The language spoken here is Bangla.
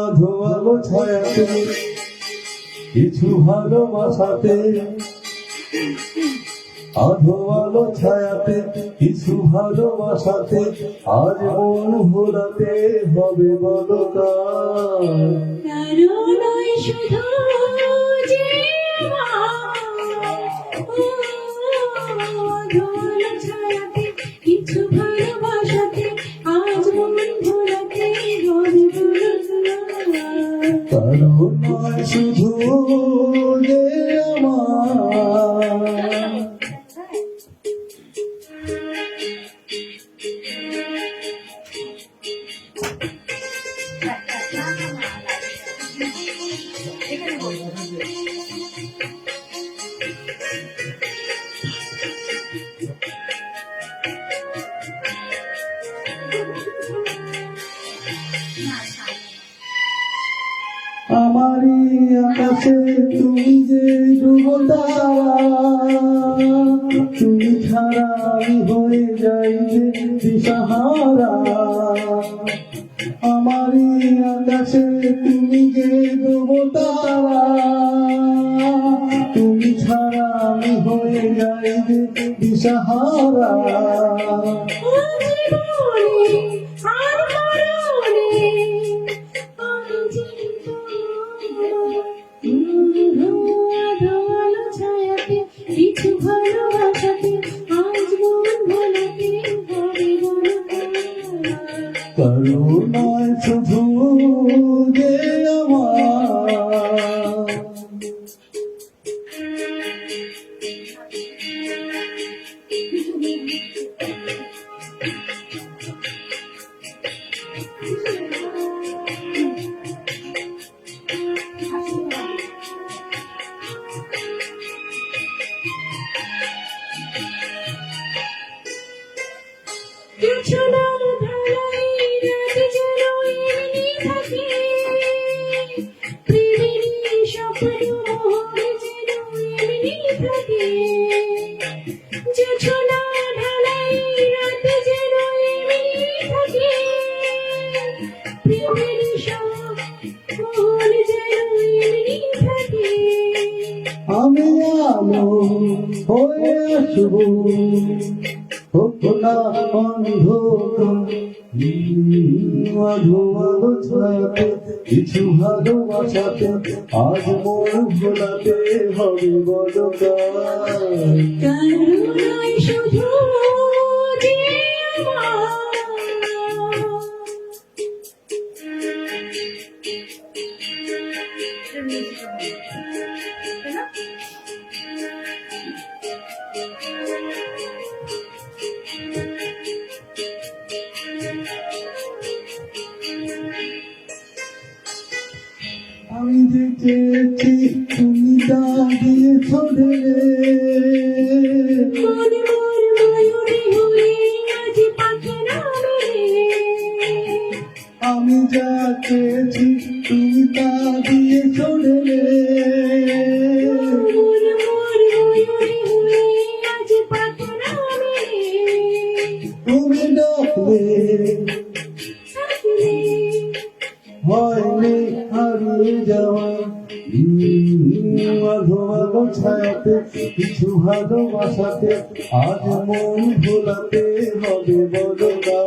আধো আলো ছায়াতে কিছু ভালোবাসাতে আধো আলো ছায়াতে কিছু ভালোবাসাতে আজ মন ভোলাতে হবে বলো শুধু শুধু আমারই আকাশে তুমি যে তুমি ছাড়া আমি হয়ে যাই যে দিশাহারা। আমারই আকাশে তুমি যে ডুবতারা তুমি ছাড়া আমি হয়ে যাই যে দিশাহারা। কারও নয় শুধু যে আমার আমি আমো হয়ে আসব। হোক না অন্ধকার কিছু ভালোবাসাতে আজ মন ভোলাতে হবে বদকার আমি যে চেয়েছি তুমি দাঁড়িয়ে নামে। আমি যা চেয়েছি তুমি তা দিয়ে ছড়ে যাওয়া আধো আলো ছায়াতে কিছু ভালোবাসাতে আজ মন ভোলাতে হবে বদলা